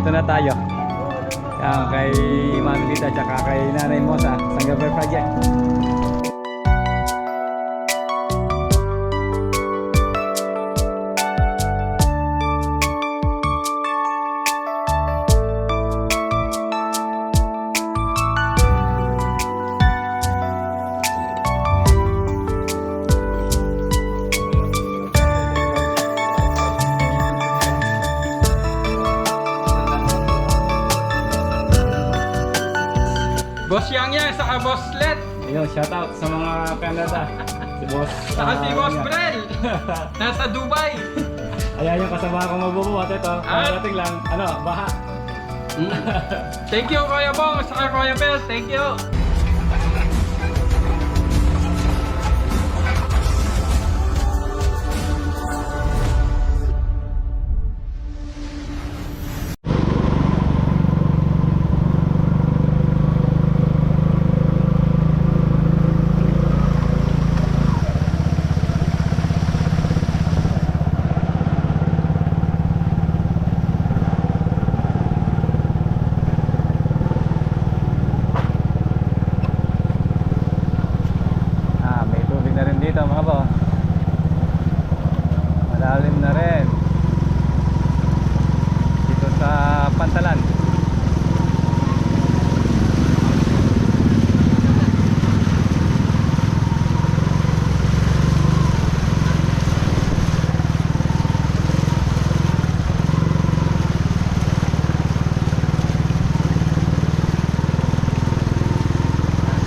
na tayo. Yan, kay Mami Lita tsaka kay Nanay Mosa sa Gaber Project. Nasa Dubai. Ayan yung kasama kong magbubuhat ito. Ah. Parating lang. Ano, baha. Thank you, Kuya Bong, saka Kuya Bel. Thank you. Ah, may tubig na rin dito mga bo. Malalim na rin. Dito sa Pantalan.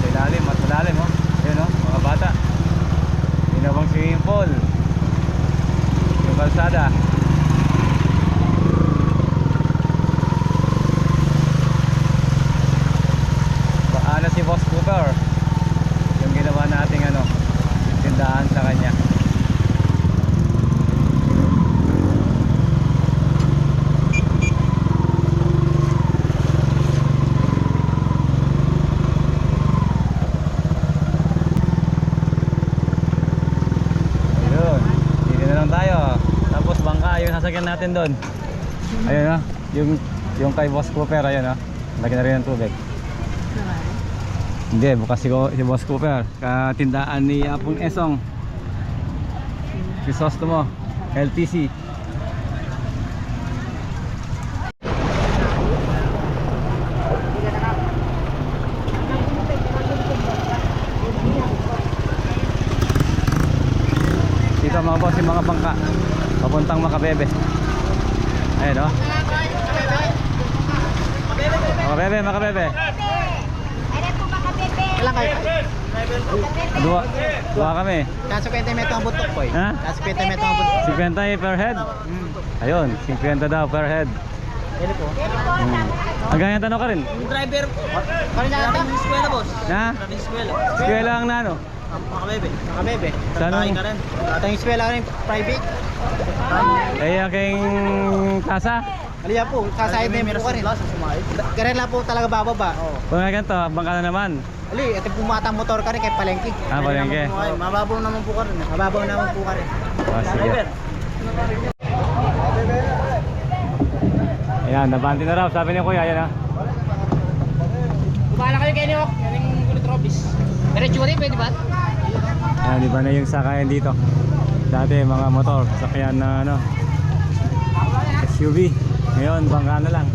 Sa ilalim, mas malalim oh. Ayun oh, mga bata. Ginawang swimming pool. Yung kalsada. Paano si Boss Cooper? Yung ginawa nating ano, tindahan sa kanya. Ayun, dito na lang tayo. Tapos bangka yung sasakyan natin doon. Ayun oh, yung yung kay Boss Cooper ayun oh. Lagi na rin ng tubig. Hindi, bukas si, si Boss Cooper. Katindaan ni Apong Esong. Crisostomo, LTC. Dito mga boss yung mga bangka. Makabebe. Ayun oh. Makabebe, Makabebe. Kabebe? Kailan kayo? Dua, dua kami. Kaso 20 metro ang buntok po eh. Ha? Kaso 20 metro ang buntok. 50 per head. Ayun, 50 daw per head. Yan po. Hmm. Hanggang tanong ka rin. Yung driver po. Kali na natin yung eskwela boss. Na? Natin eskwela. Eskwela ang nano. Makabebe. Makabebe. Ang- ka rin. Atang eskwela ka rin private. Eh, aking tasa. Aliya po, sasayad na yung po ka rin. Ganun lang po talaga bababa. Oo. Kung nga ganito, bangka na naman. Ali, ito pumatang motor ka rin kay Palengke. Ah, palengke. Mababaw naman po ka rin. Mababaw naman po ka rin. Oh, sige. Ayan, nabanti na raw. Sabi ni Kuya, ayan ah. Bahala kayo kayo niyo. Yan yung kulit robis. Pero tsuri, pwede ba? Ayan, di ba na yung sakayan dito? Dati mga motor, sasakyan na ano, SUV. Ngayon, bangka na lang.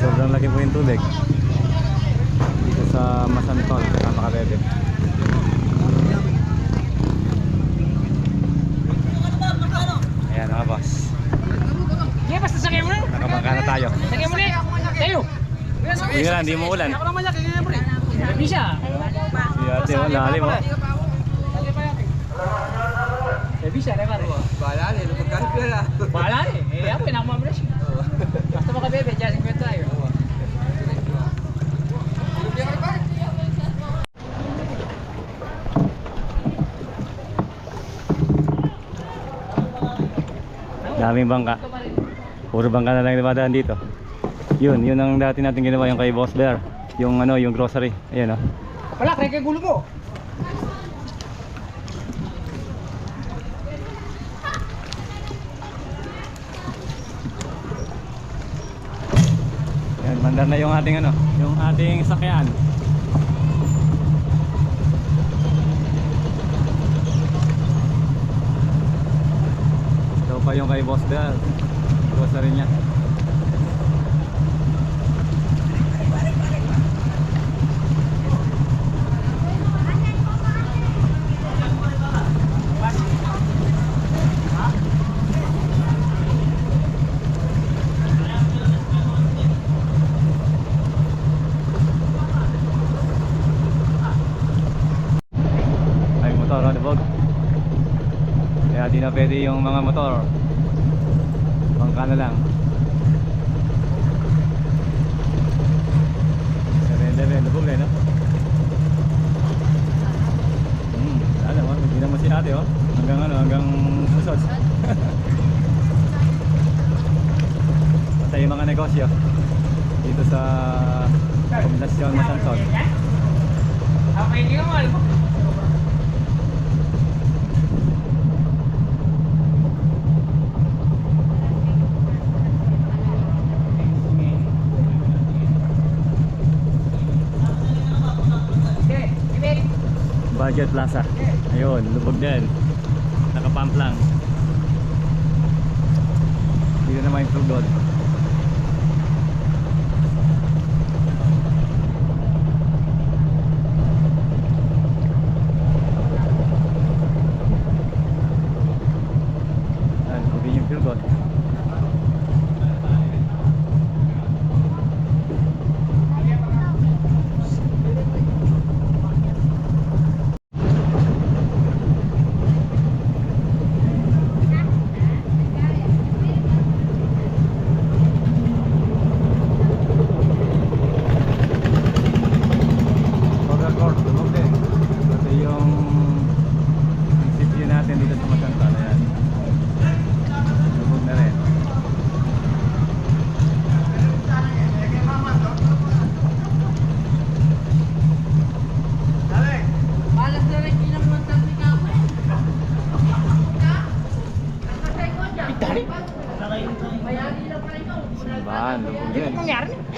Sobrang laki po yung tubig. Dito sa Masantol, saka Makabebe. Ayan mga boss. Yeah, basta sakay mo na. Nakabangka na tayo. Sakay mo na. Tayo. Hindi na hindi mo ulan. Ako naman lang, kaya mo rin. Bisa. Si ate, oh, lalim oh. Eh, bisa na. Bahala rin, magkano pala. Bahala eh. Eh, ako pinakamamulas yun. Basta makabebe, Justin Kwento tayo. Daming bangka. Puro bangka na lang dumadaan dito. Yun, yun ang dati natin ginawa yung kay Boss Bear. Yung ano, yung grocery. Ayan oh. Wala, kaya kay gulo mo. Andar na yung ating ano, yung ating sakyan. Ito pa yung kay Boss Del. Boss na rin niya. ay motor on the bog kaya di na pwede yung mga motor. Bangka na lang 7-Eleven the bog eh no hmm alam mo hindi naman si ate oh hanggang ano hanggang susod patay yung mga negosyo dito sa Kombinasyon Masanson Okay, hindi naman. Budget Plaza. Ayun, lubog din. Nakapump lang. Dito naman yung tugod. Simbahan, lubog din. Eh.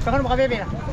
Saan mo ka bebe na?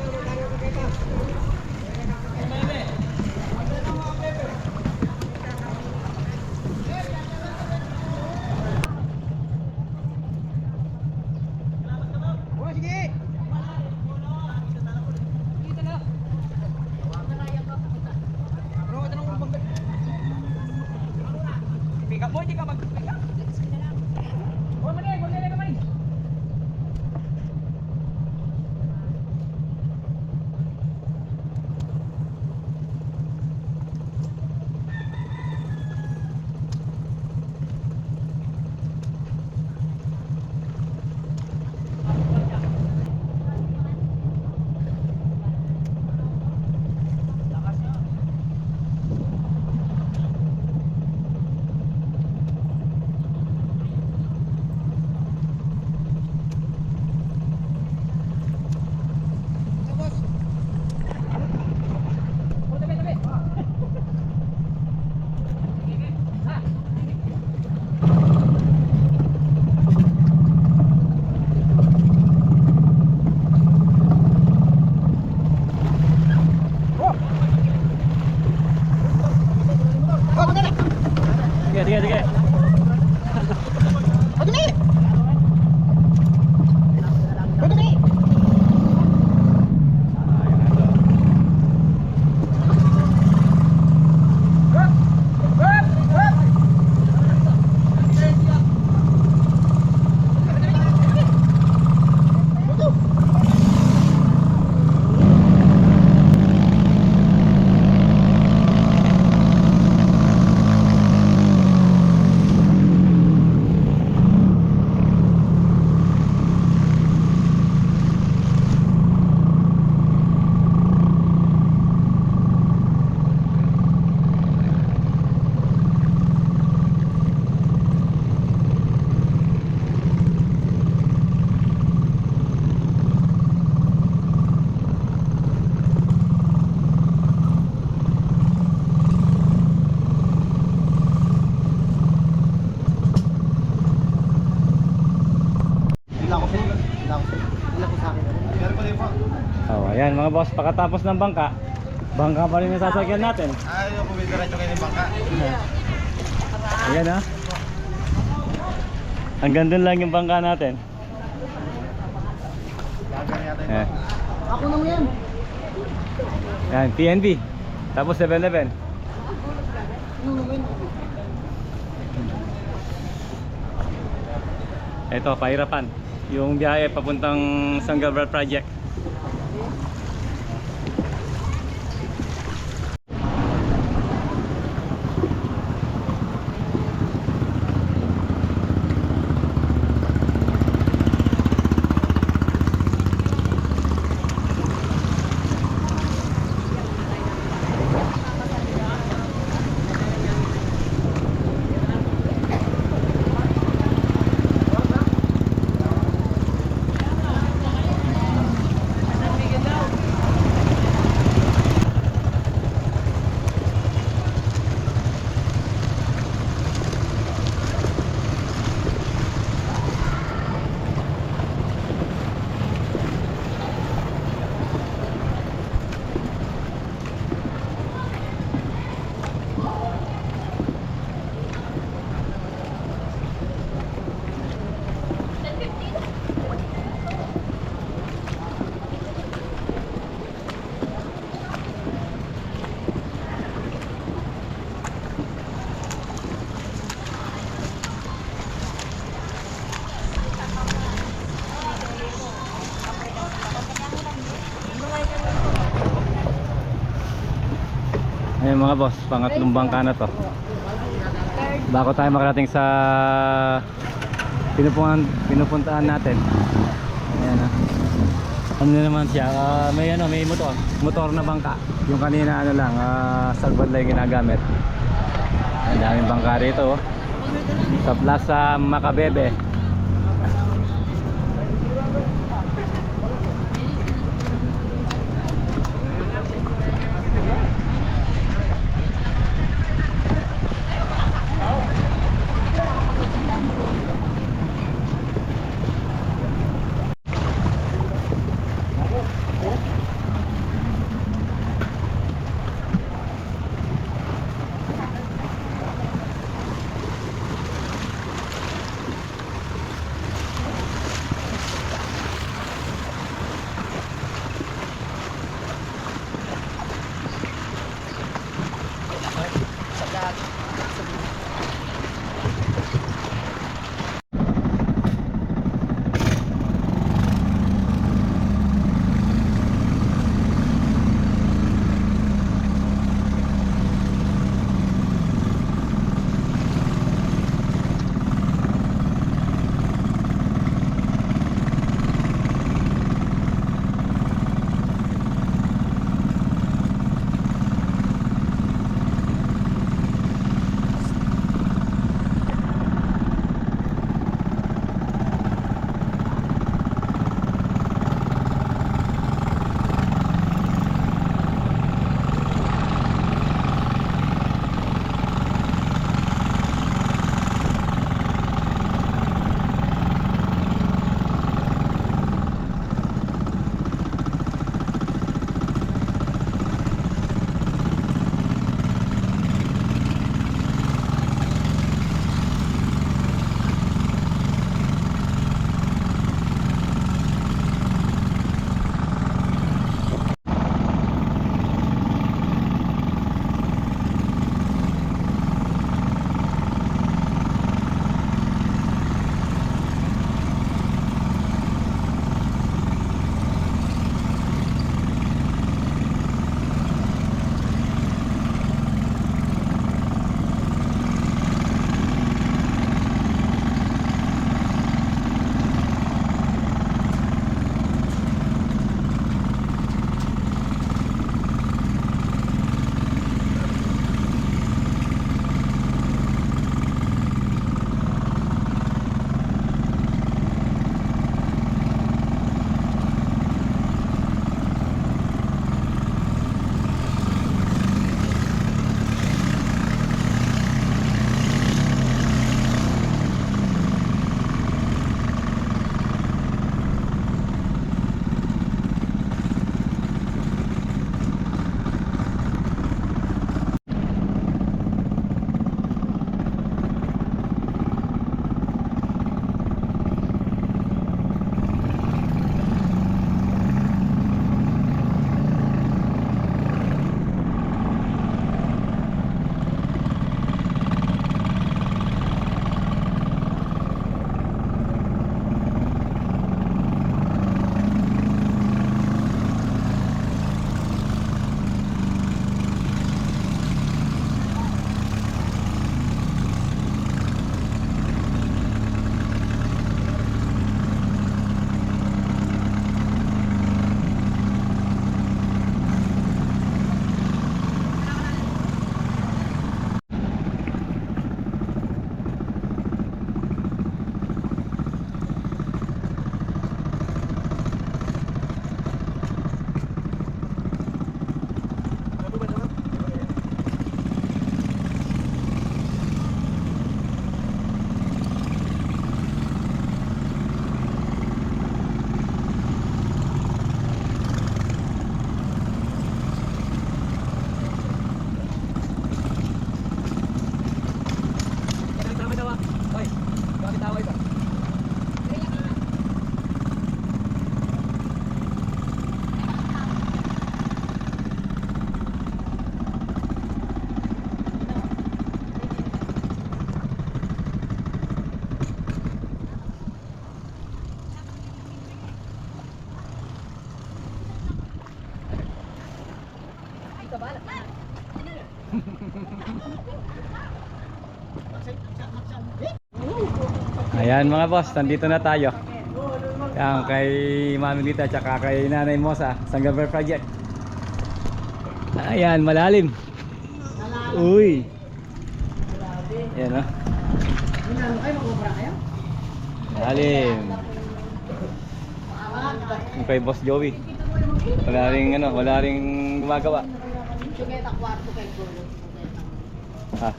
Mga boss, pagkatapos ng bangka, bangka pa rin ang sasakyan natin. Ayaw ko may diretso kayo ng bangka. Ayan ha. Hanggang dun lang yung bangka natin. Yung Ayan. Ako naman yan. Ayan, PNB. Tapos 7-Eleven. Ito, pahirapan. Yung biyahe papuntang Sanggabar Project. Mga boss, pangatlong bangka na to. Bago tayo makarating sa pinupuntahan, pinupuntahan natin. Ayan ah. Ano na naman siya? ah, may ano, may motor. Motor na bangka. Yung kanina ano lang, uh, sagbad lang yung ginagamit. Ang daming bangka rito. oh. Sa Plaza Macabebe. Ayan mga boss, nandito na tayo. Yan kay Mami Lita at kay Nanay Mosa, Sanggaber Project. Ayan, malalim. Uy. Ayan o. Malalim. Yung kay Boss Joey. Wala ring ano, wala ring gumagawa. Ah.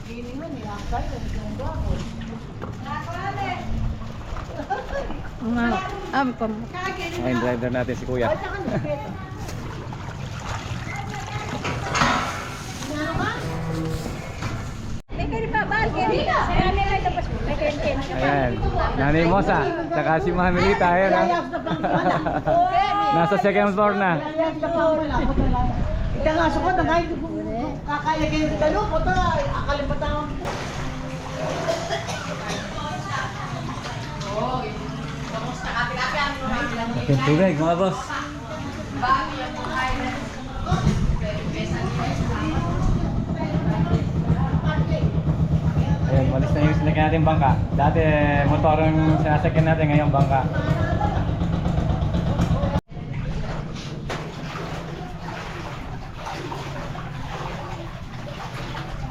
Um, pam. Ay, yung driver natin si Kuya. Ayan. Nanay Mosa, tsaka si Mami Lita. Ayan ha. Nasa second floor na. Ika nga sukot, ang kahit kakaya kayo sa dalo, puta, akalimutan Yung tubig mga boss. Ayan, malis na yung sinakyan natin bangka. Dati motor ang sinasakyan natin, ngayon bangka.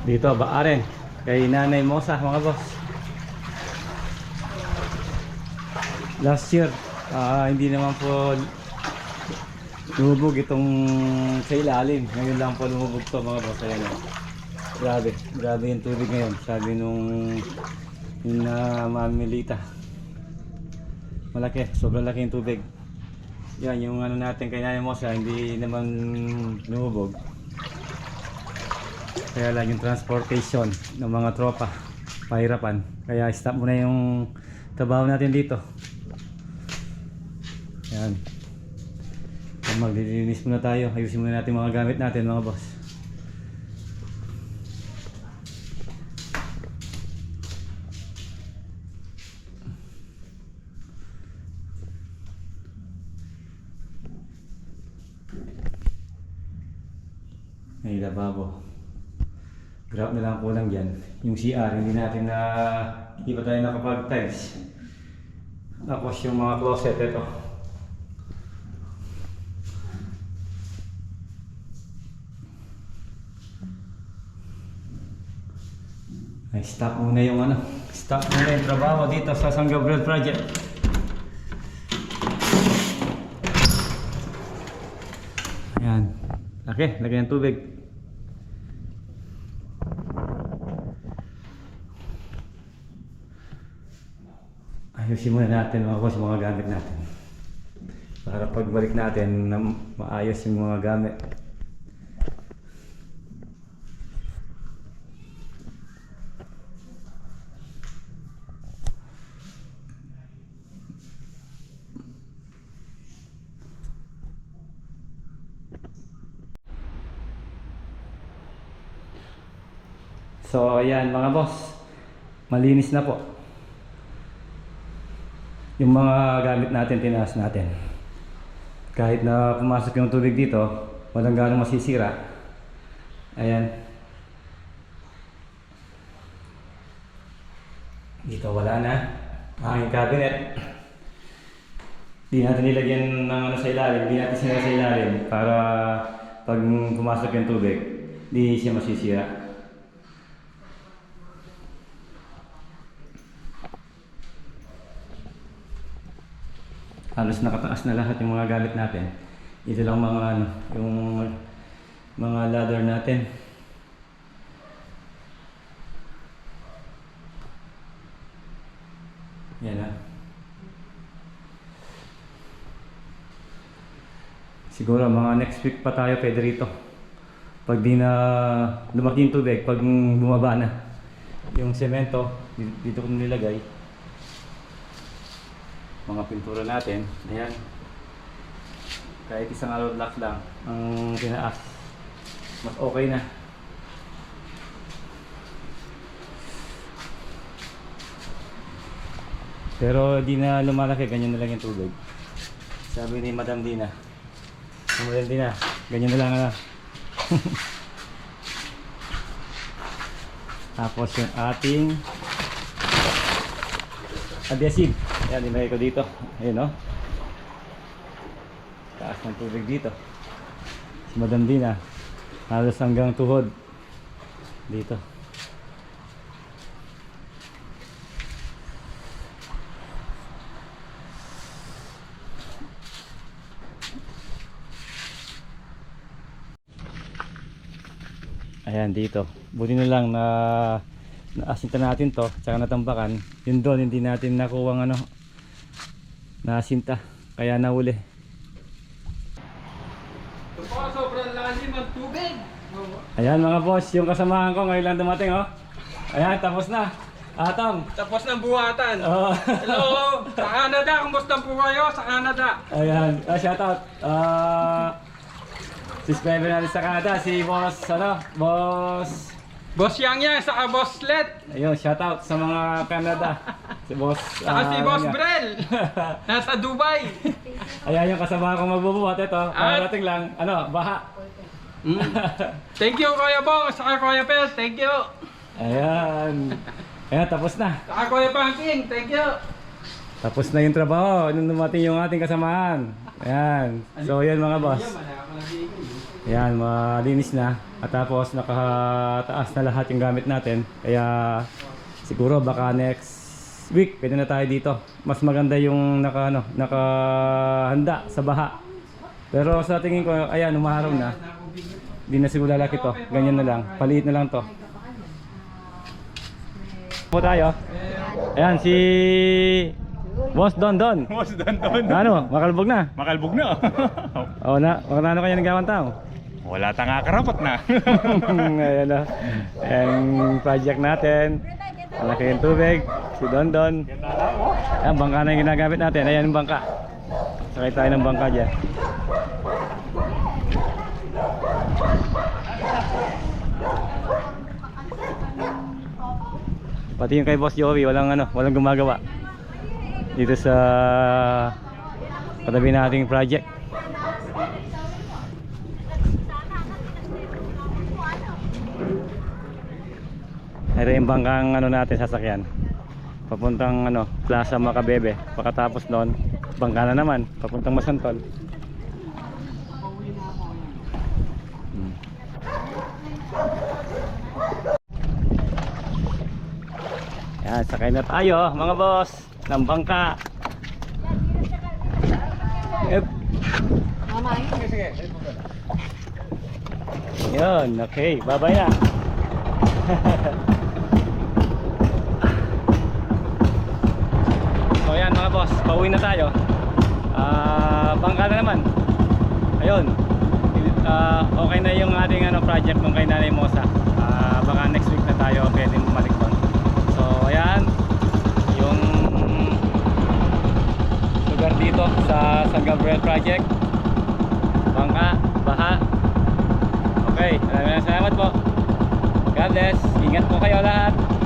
Dito, Baaren. Kay Nanay Mosa, mga boss. Last year, ah, hindi naman po lumubog itong sa ilalim. Ngayon lang po lumubog to mga boss. Oh. Grabe, grabe yung tubig ngayon. Sabi nung yung na mamilita. Malaki, sobrang laki yung tubig. Yan, yung ano natin kay Nanay Mosa, hindi naman lumubog. Kaya lang yung transportation ng mga tropa, pahirapan. Kaya stop muna yung trabaho natin dito. Yan. So, maglilinis muna tayo. Ayusin muna natin mga gamit natin mga boss. Ay, lababo. Grab na lang kulang dyan. Yung CR, hindi natin na... Hindi pa tayo nakapag-tiles. Tapos yung mga closet, ito. Ay, stop muna yung ano. Stop muna yung trabaho dito sa San Gabriel Project. Ayan. Okay, lagyan ng tubig. Ayusin muna natin mga boss, mga gamit natin. Para pagbalik natin, na maayos yung mga gamit. So ayan mga boss, malinis na po. Yung mga gamit natin, tinaas natin. Kahit na pumasok yung tubig dito, walang ganong masisira. Ayan. Dito wala na. Aking cabinet. Di natin nilagyan ng ano sa ilalim, di natin sinira sa ilalim para pag pumasok yung tubig, di siya masisira. Halos nakataas na lahat yung mga gamit natin. Ito lang mga ano, yung mga ladder natin. Yan ah. Siguro mga next week pa tayo pwede rito. Pag di na lumaki yung tubig, pag bumaba na yung semento, dito, dito ko nilagay mga pintura natin. Ayan. Kahit isang hollow block lang ang tinaas. Mas okay na. Pero di na lumalaki, ganyan na lang yung tubig. Sabi ni Madam Dina. Madam Dina, ganyan na lang ano. Tapos yung ating adhesive. Ayan, nilagay ko dito. Ayun, no? Taas ng tubig dito. Si Madam Dina. Halos hanggang tuhod. Dito. Ayan, dito. Buti na lang na naasinta natin to, tsaka natambakan. Yun doon, hindi natin nakuha ng ano, naasinta. Kaya nahuli. Ito po, sobrang lalim ang tubig. Ayan mga boss, yung kasamahan ko ngayon lang dumating oh. Ayan, tapos na. Atang. Tapos ng buhatan. Oh. Hello, sa Canada. Kumusta po kayo sa Canada? Ayan, ah, shout out. Ah, subscriber natin sa Canada, si boss, ano, boss. Boss Yang Yang, saka Boss Let, Ayun, shout out sa mga Canada. Si boss. saka si ah, Boss ano Brel. Nasa Dubai. Ayan yung kasama kong magbubuhat ito. At- Parating lang, ano, baha. Mm. Thank you Kuya Bong, saka Kuya Pel. Thank you. Ayan. Ayan, tapos na. Saka Kuya Pangking. Thank you. Tapos na yung trabaho nung dumating yung ating kasamahan. Ayan. So, yan mga boss. Ayan, malinis na. At tapos, nakataas na lahat yung gamit natin. Kaya, siguro baka next week, pwede na tayo dito. Mas maganda yung naka, ano, nakahanda sa baha. Pero sa tingin ko, ayan, umaraw na. Hindi na siguro lalaki to. Ganyan na lang. Paliit na lang to. Po tayo. Ayan, si Boss Don Don. Boss Danton. Ano, makalbog na. Makalbog na. Oo na, makano kanya nagawan tao. Wala ta nga karapat na. Ayan na. Ang project natin. Malaki yung tubig. Si Don Don. Ayan, bangka na yung ginagamit natin. Ayan yung bangka. Sakay tayo ng bangka dyan. Pati yung kay Boss Joey, walang ano, walang gumagawa. Dito sa katabi nating project. Ito yung bangkang ano natin sasakyan. Papuntang ano, Plaza Macabebe. Pagkatapos noon, bangka na naman, papuntang Masantol. Hmm. Yan, sakay na tayo mga boss ng bangka. Ep. Yun, okay, babay boss, pauwi na tayo. Ah, bangka na naman. Ayun. Ah, okay na yung ating ano project nung kay Nanay Mosa. Ah, baka next week na tayo pwedeng bumalik doon. So ayan, yung lugar dito sa San Gabriel Project. Bangka, baha. Okay, maraming salamat po. God bless. Ingat po kayo lahat.